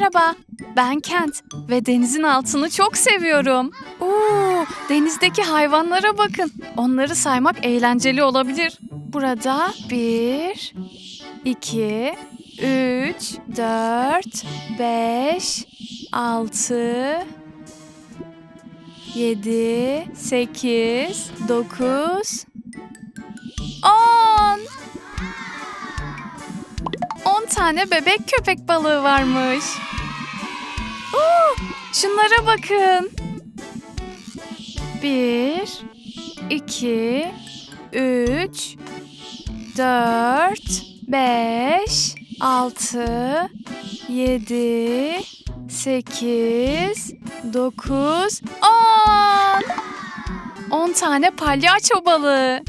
Merhaba, ben Kent ve denizin altını çok seviyorum. Oo, denizdeki hayvanlara bakın. Onları saymak eğlenceli olabilir. Burada bir, iki, üç, dört, beş, altı, yedi, sekiz, dokuz, on. Tane bebek köpek balığı varmış. Oo, şunlara bakın. 1 2 3 4 5 6 7 8 9 10 10 tane palyaço balığı.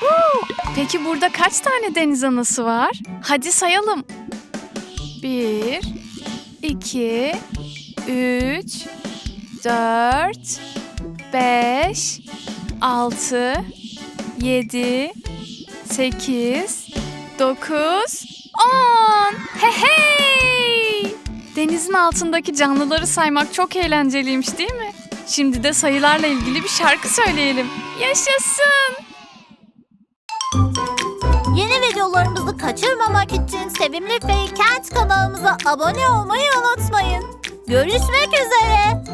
Woo! Peki burada kaç tane deniz anası var? Hadi sayalım. Bir, iki, üç, dört, beş, altı, yedi, sekiz, dokuz, on. Hey hey! Denizin altındaki canlıları saymak çok eğlenceliymiş değil mi? Şimdi de sayılarla ilgili bir şarkı söyleyelim. Yaşasın! Yeni videolarımızı kaçırmamak için Sevimli Kent kanalımıza abone olmayı unutmayın. Görüşmek üzere.